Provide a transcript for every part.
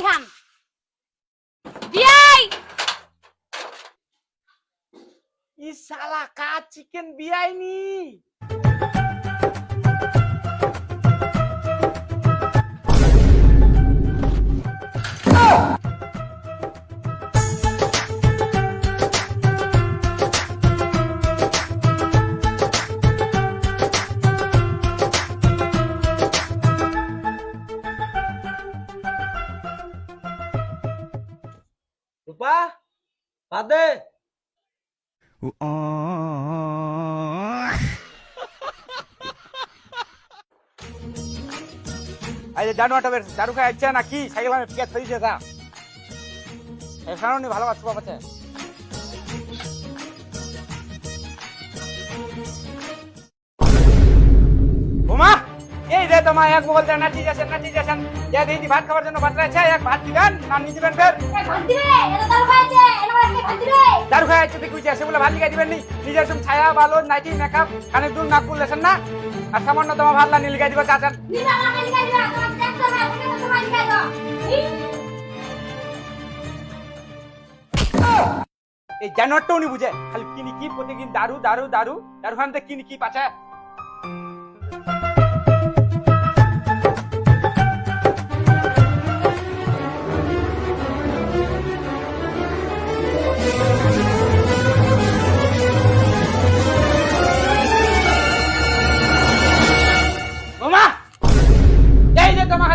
নিহাম বিয়াই! ই শালা কা চিকেন বিয়াইনি রূপা বাদে এই যে জানুয়াটা বের চারু খাই আছে নাকি সাইকেল আমি পিয়াজ ফেলিছে তা এই কারণে ভালো আছে বাবা বোমা তোমার এক দিয়ে নাচি যাচ্ছেন নাচি যাচ্ছেন যে দিদি ভাত খাওয়ার জন্য ভাত রয়েছে এক ভাত দিবেন না নিয়ে দিবেন ফের? চারু খাই আছে দেখুই আছে বলে ভাত লিখাই দিবেন নি। নিজের সব ছায়া ভালো নাইটি মেকআপ কানে দুল নাক খুললেছেন না? আর সামান্য তোমার ভাত নি লিখাই দিবে চাচান এই জানোয়ারটাও নি বুঝে। খালি কিনি কি প্রতিদিন দারু দারু দারু। দারু খান কিনি কি পাছে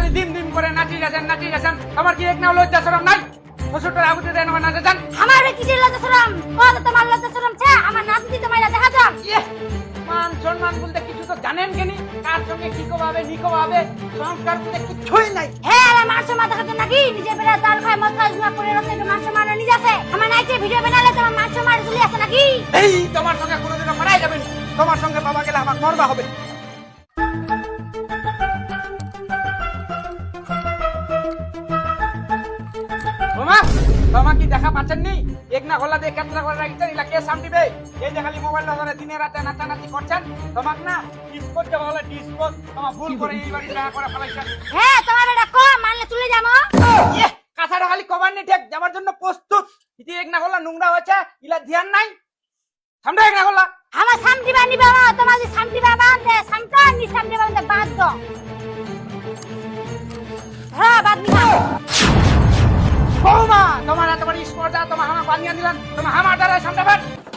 খালি দিন দিন করে নাচি যাচ্ছেন নাচি যাচ্ছেন তোমার কি এক নাও লজ্জা শরম নাই? শ্বশুরটার আগুতে দেন আমার নাচে যান। আমার কিসের লজ্জা শরম? ও তো তোমার লজ্জা শরম ছে আমার নাতি তোমার দেখা যাও ইয়ে, মান সম্মান বলতে কিছু তো জানেন কেনি? কার সঙ্গে কি কবাবে নি কবাবে সংস্কার বলতে কিছুই নাই। হ্যাঁ আমার মাংস মাথা খাতে নাকি নিজে বেলা দাল খায় মদ খায় জুয়া করে রসে মাংস মারা নিজে আছে। আমার নাইতে ভিডিও বানালে তোমার মাংস মারা চলে আসে নাকি? এই তোমার সঙ্গে কোনোদিনও মারাই যাবেন তোমার সঙ্গে বাবা গেলে আমার মরবা হবে। দেখা পাচ্ছেন নি এক না গলা দিয়ে কেতলা করে রাখছেন? ইলা কে সাম দিবে? এই যে খালি মোবাইল ধরে দিনে রাতে নাচানাচি করছেন? তোমাক না ডিসপোজ যাওয়া হলে ডিসপোজ তোমার ভুল করে এই বাড়ি দেখা করে ফেলাইছেন হ্যাঁ তোমার এটা কম মানলে চলে যাব। ইয়ে, কাঁথাটা খালি কবার নি ঠিক যাবার জন্য প্রস্তুত। ইতি এক না গলা নোংরা হয়েছে ইলা ধ্যান নাই। সামনে এক না গলা আমার সামটি বানি বাবা তোমার যে সামটি বাবা দে সামটা নি সামটি বাবা বাদ দো হ্যাঁ বাদ নিবা বৌমা তোমার বড় স্পর্ধা তোমার হামা বানিয়ে দিলাম তোমার হামার দ্বারা সামনে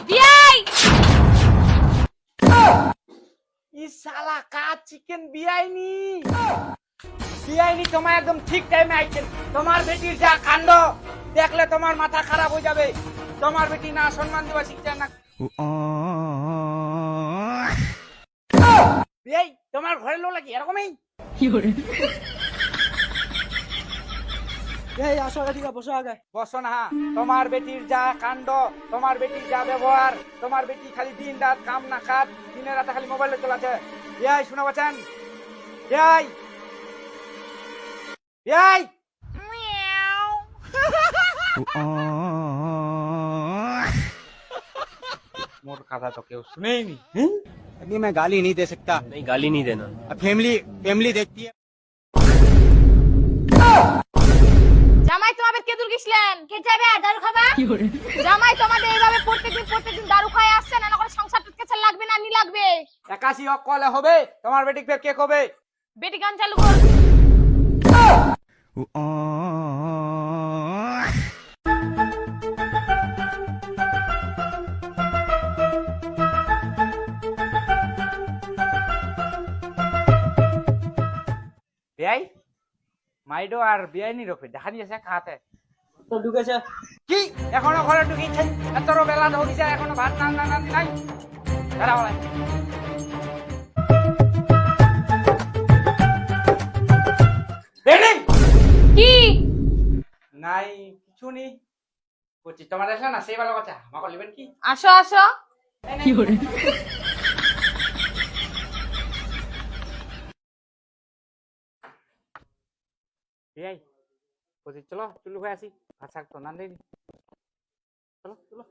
বিয়াই ই শালা কা চিকেন বিয়াইনি বিয়াইনি তোমার একদম ঠিক টাইমে আইছেন। তোমার বেটির যা কাণ্ড দেখলে তোমার মাথা খারাপ হয়ে যাবে। তোমার বেটি না সম্মান দেওয়া শিখছে না এই তোমার ঘরের লোক লাগি এরকমই? এই আসো আগে ঠিক আছে বসো আগে বসো না তোমার বেটির যা কাণ্ড তোমার বেটির যা ব্যবহার তোমার বেটি খালি দিন রাত কাম না কাজ দিনের রাতে খালি মোবাইলে চলাছে এই শুনে পাচ্ছেন এই এই মোর কথা তো কেউ শুনেইনি अभी मैं गाली नहीं दे सकता नहीं गाली नहीं देना अब फैमिली फैमिली देखती है জামাই কে যাবে? দারু খাবা? জামাই তোমাদের এইভাবে প্রত্যেকদিন প্রত্যেকদিন দারু খায় আসছে না করে সংসার কাছে লাগবে না নি লাগবে? একাশি অকলে হবে? তোমার বেটি ফের কে কবে? বেটি গান চালু কর। বিয়াই? মাইডো আর বিয়াইনি রফে দেখা নিয়েছে খাতে ঢুকেছে। কি? এখনও ঘরে ঢুকিয়েছেন এত বেলা ধরিছে এখনও ভাত না না নাই? দাঁড়া বলে কি? নাই কিছু নেই। বলছি তোমার আসলে না সেই ভালো কথা। আমাকে নেবেন কি? আসো আসো। এই বলছি চলো চুলু হয়ে আসি। ভাত শাক তো না নেই চলো চলো